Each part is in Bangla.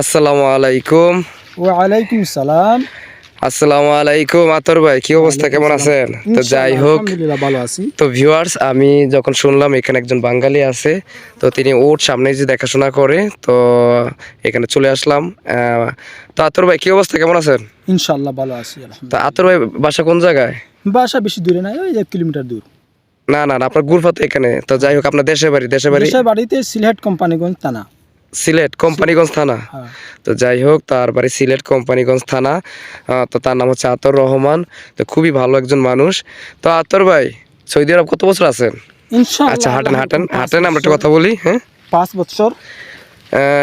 আসসালামু আলাইকুম। ওয়ালাইকুম সালাম। আসসালামু আলাইকুম আতর ভাই কি অবস্থা? কেমন আছেন? তো যাই হোক ভালো আছি। তো ভিউয়ার্স আমি যখন শুনলাম এখানে একজন বাঙালি আছে তো তিনি ওর সামনে যে দেখাশোনা করে তো এখানে চলে আসলাম। আহ, তো আতর ভাই কি অবস্থা? কেমন আছেন? ইনশাআল্লাহ ভালো আছি তো আতর ভাই বাসা কোন জায়গায়? বাসা বেশি দূরে নাই ওই এক কিলোমিটার দূর। না না না, আপনার গুরফা তো এখানে। তো যাই হোক আপনার দেশের বাড়ি দেশের বাড়ি? দেশের বাড়িতে সিলেট কোম্পানিগঞ্জ থানা। সিলেট কোম্পানিগঞ্জ থানা। হ্যাঁ। তো যাই হোক তার বাড়ি সিলেট কোম্পানিগঞ্জ থানা। তো তার নাম হচ্ছে আতর রহমান। তো খুবই ভালো একজন মানুষ। তো আতর ভাই সৌদি আরব কত বছর আছেন? আচ্ছা হাঁটেন হাঁটেন। হাঁটেন আমরা একটা কথা বলি হ্যাঁ? পাঁচ বছর।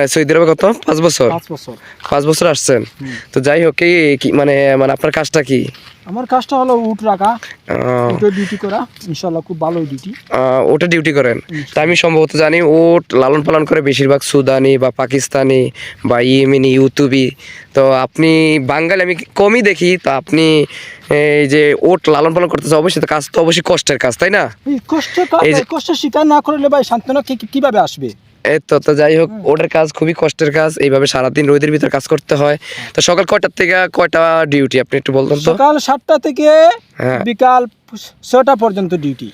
সৌদি আরবে কত? পাঁচ বছর? পাঁচ বছর। আসছেন। তো যাই হোক কি কি- মানে মানে আপনার কাজটা কি? আমার কাজটা হলো উট রাখা উটের ডিউটি করা ইনশাআল্লাহ খুব ভালো ডিউটি ওটা ডিউটি করেন। তা আমি সম্ভবত জানি ওট লালন পালন করে বেশিরভাগ সুদানি বা পাকিস্তানি বা ইয়েমেনি ইউতুবি। তো আপনি বাঙালি আমি কমই দেখি তো আপনি এই যে ওট লালন পালন করতেছে অবশ্যই কাজ তো অবশ্যই কষ্টের কাজ তাই না? কষ্ট কষ্ট স্বীকার না করলে ভাই সান্ত্বনা কীভাবে আসবে? এই তো তো যাই হোক ওটার কাজ খুবই কষ্টের কাজ। এইভাবে সারাদিন রোদের ভিতর কাজ করতে হয়। তো সকাল কয়টার থেকে কয়টা ডিউটি আপনি একটু বলতেন তো? সকাল সাতটা থেকে হ্যাঁ। বিকাল ছটা পর্যন্ত ডিউটি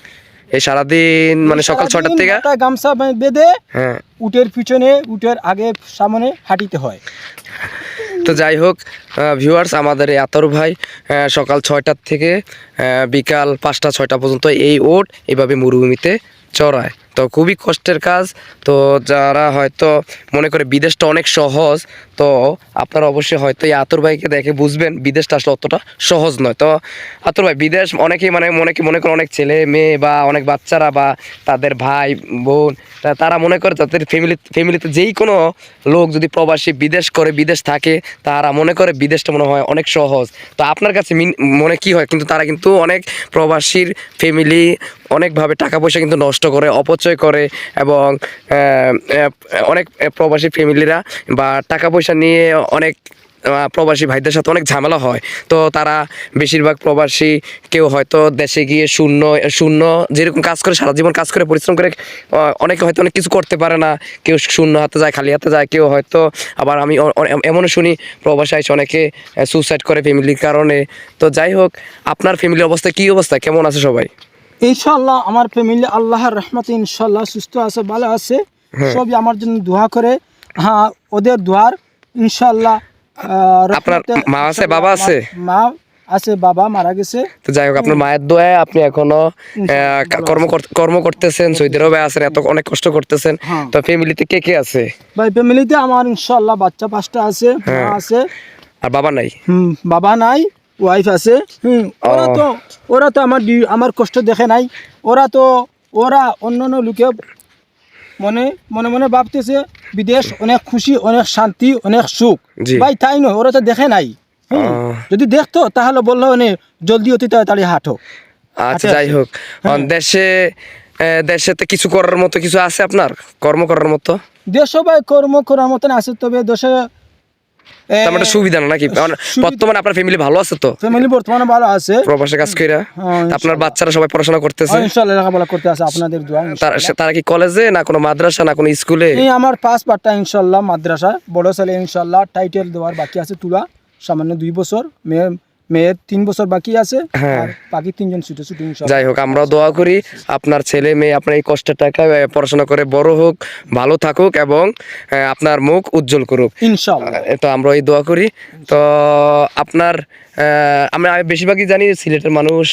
এই সারাদিন মানে সকাল ছটার থেকে? গামছা বেঁধে হ্যাঁ। উটের পিছনে উটের আগে সামনে হাঁটিতে হয়। তো যাই হোক ভিউয়ার্স আমাদের এই আতর ভাই সকাল ছয়টার থেকে বিকাল পাঁচটা ছয়টা পর্যন্ত এই ওট এইভাবে মরুভূমিতে চড়ায়। তো খুবই কষ্টের কাজ। তো যারা হয়তো মনে করে বিদেশটা অনেক সহজ, তো আপনারা অবশ্যই হয়তো এই আতর ভাইকে দেখে বুঝবেন বিদেশটা আসলে অতটা সহজ নয়। তো আতর ভাই, বিদেশ অনেকেই মানে মনে মনে করে অনেক ছেলে মেয়ে বা অনেক বাচ্চারা বা তাদের ভাই, বোন তারা মনে করে তাদের ফ্যামিলি ফ্যামিলিতে যেই কোনো লোক যদি প্রবাসী বিদেশ করে, বিদেশ থাকে, তারা মনে করে বিদেশটা মনে হয় অনেক সহজ। তো আপনার কাছে মনে কি হয়? কিন্তু তারা কিন্তু অনেক প্রবাসীর ফ্যামিলি অনেকভাবে টাকা পয়সা কিন্তু নষ্ট করে অপচয় করে এবং অনেক প্রবাসী ফ্যামিলিরা বা টাকা পয়সা নিয়ে অনেক প্রবাসী ভাইদের সাথে অনেক ঝামেলা হয়। তো তারা বেশিরভাগ প্রবাসী কেউ হয়তো দেশে গিয়ে শূন্য শূন্য যেরকম কাজ করে, সারা জীবন কাজ করে, পরিশ্রম করে অনেকে হয়তো অনেক কিছু করতে পারে না। কেউ শূন্য হাতে যায়, খালি হাতে যায়, কেউ হয়তো, আবার আমি এমনও শুনি, প্রবাসী এসে অনেকে সুইসাইড করে ফ্যামিলির কারণে। তো যাই হোক, আপনার ফ্যামিলির অবস্থা কী অবস্থা? কেমন আছে সবাই? ইনশাআল্লাহ আমার ফ্যামিলি আল্লাহর রহমতে ইনশাআল্লাহ সুস্থ আছে ভালো আছে। হ্যাঁ। সবই আমার জন্য দোয়া করে। হ্যাঁ ওদের দোয়ার ইনশাল্লাহ আপনার মা আছে, বাবা আছে? মা আছে বাবা মারা গেছে। তো যাই হোক আপনার মায়ের দোয়ায় আপনি এখনও কর্ম কর্ম করতেছেন সৌদি আরবে আছেন এত অনেক কষ্ট করতেছেন। হ্যাঁ। তো ফ্যামিলিতে কে কে আছে? ভাই ফ্যামিলিতে আমার ইনশাআল্লাহ বাচ্চা পাঁচটা আছে মা হ্যাঁ। আছে। আর বাবা নাই? হুম বাবা নাই। ওয়াইফ আছে হুম ওরা তো ওরা তো আমার আমার কষ্ট দেখে নাই। ওরা তো ওরা অন্য অন্য লোকে মনে মনে মনে ভাবতেছে বিদেশ অনেক খুশি অনেক শান্তি অনেক সুখ। ভাই তাই নয় ওরা তো দেখে নাই। যদি দেখতো তাহলে বলল মানে জলদি অতি তাড়াতাড়ি হাঁটো। আচ্ছা যাই হোক। দেশে দেশেতে কিছু করার মতো কিছু আছে আপনার? কর্ম করার মতো? দেশ ভাই কর্ম করার মতন আছে তবে দেশে মানে সুবিধা না নাকি? বর্তমানে আপনার ফ্যামিলি ভালো আছে তো? ফ্যামিলি বর্তমানে ভালো আছে। প্রবাসে কাজ কইরা? হ্যাঁ, আপনার বাচ্চারা সবাই পড়াশোনা করতেছে? ইনশাল্লাহ লেখাপড়া করতে আছে আপনাদের দোয়া তারা কি কলেজে না কোনো মাদ্রাসা না কোনো স্কুলে এই আমার মাদ্রাসা। বড় ছেলে ইনশাল্লাহ টাইটেল দেওয়ার বাকি আছে তুলা। সামান্য দুই বছর। মেয়ে মেয়ের তিন বছর বাকি আছে হ্যাঁ। বাকি তিনজন ছুটে ছুটে যাই হোক আমরাও দোয়া করি আপনার ছেলে মেয়ে আপনার এই কষ্টের আহ, পড়াশোনা করে বড় হোক ভালো থাকুক এবং আপনার মুখ উজ্জ্বল করুক। তো আমরা এই দোয়া করি। তো আপনার আমরা বেশিরভাগই জানি সিলেটের মানুষ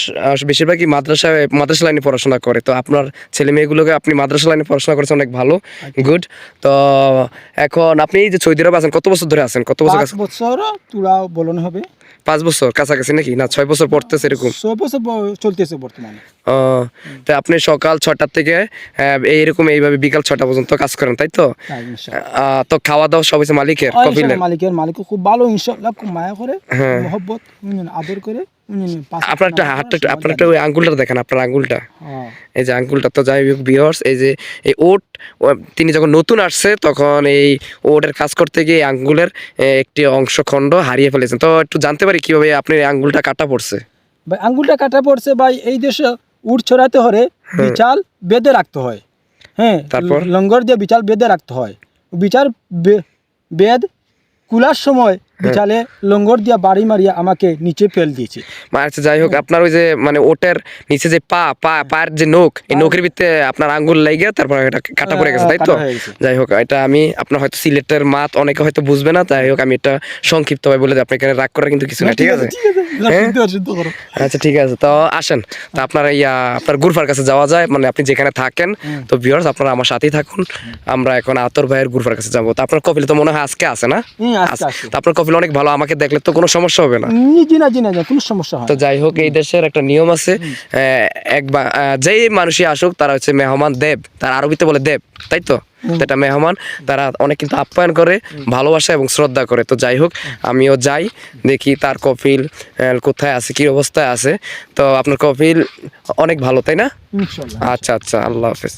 বেশিরভাগই মাদ্রাসা মাদ্রাসা লাইনে পড়াশোনা করে। তো আপনার ছেলে মেয়েগুলোকে আপনি মাদ্রাসা লাইনে পড়াশোনা করেছেন অনেক ভালো গুড তো এখন আপনি এই যে সৌদি আরব আছেন কত বছর ধরে আছেন? কত বছর বছর তুলা বলন হবে। পাঁচ বছর কাছাকাছি নাকি? না ছয় বছর পড়তেছে এরকম? ছয় বছর চলতেছে বর্তমানে। ও, তো আপনি সকাল ছটা থেকে এইরকম এইভাবে বিকাল ছটা পর্যন্ত কাজ করেন তাই তো? আহ, তো খাওয়া দাওয়া সব হচ্ছে মালিকের আর মালিকের মালিক খুব ভালো ইনশাল্লাহ খুব মায়া করে হ্যাঁ। মহব্বত আদর করে। হাতটা ওই আঙ্গুলটা দেখেন আপনার আঙ্গুলটা। হ্যাঁ। এই যে আঙ্গুলটা তো যাই হোক বিয়ার্স এই যে এই ওট তিনি যখন নতুন আসছে তখন এই ওটের কাজ করতে গিয়ে আঙ্গুলের একটি অংশ খণ্ড হারিয়ে ফেলেছেন। তো একটু জানতে পারি কীভাবে আপনার এই আঙ্গুলটা কাটা পড়ছে? ভাই আঙ্গুলটা কাটা পড়ছে ভাই এই দেশে উট ছড়াতে হলে বিচাল বেঁধে রাখতে হয়। হ্যাঁ তারপর? লঙ্গর দিয়ে বিচাল বেঁধে রাখতে হয়। বিচার বেদ কুলার সময় বিচালে লঙ্গর দিয়া বাড়ি মারিয়া আমাকে নিচে ফেল দিয়েছে। মানে আচ্ছা যাই হোক আপনার ওই যে মানে ওটের নিচে যে পা পা পায়ের যে নখ এই নখের ভিতরে আপনার আঙ্গুল লেগে তারপর এটা কাটা পড়ে গেছে তাই তো? হয়ে। যাই হোক এটা আমি আপনার হয়তো সিলেটের মাত অনেকে হয়তো বুঝবে না যাই হোক আমি এটা সংক্ষিপ্তভাবে বলে দিই, আপনি এখানে রাগ করার কিন্তু কিছু না ঠিক আছে আচ্ছা ঠিক আছে। তো আসেন। তো আপনার ইয়া আপনার গুরফার কাছে যাওয়া যায় মানে আপনি যেখানে থাকেন তো ভিউয়ার্স আপনারা আমার সাথেই থাকুন। আমরা এখন আতর ভাইয়ের গুরফার কাছে যাব। তো আপনার কপিল তো মনে হয় আজকে আছে না। তো আপনার কপিল অনেক ভালো আমাকে দেখলে তো কোনো সমস্যা হবে না। হুম, জি না জি না কোনো সমস্যা হয় তো যাই হোক এই দেশের একটা নিয়ম আছে। আহ, এক যেই মানুষই আসুক তারা হচ্ছে মেহমান দেব। তার আরবিতে বলে দেব তাই তো? এটা মেহমান তারা অনেক কিন্তু আপ্যায়ন করে ভালোবাসা এবং শ্রদ্ধা করে। তো যাই হোক আমিও যাই দেখি তার কপিল কোথায় আছে কি অবস্থায় আছে। তো আপনার কপিল অনেক ভালো তাই না? আচ্ছা আচ্ছা আল্লাহ হাফেজ।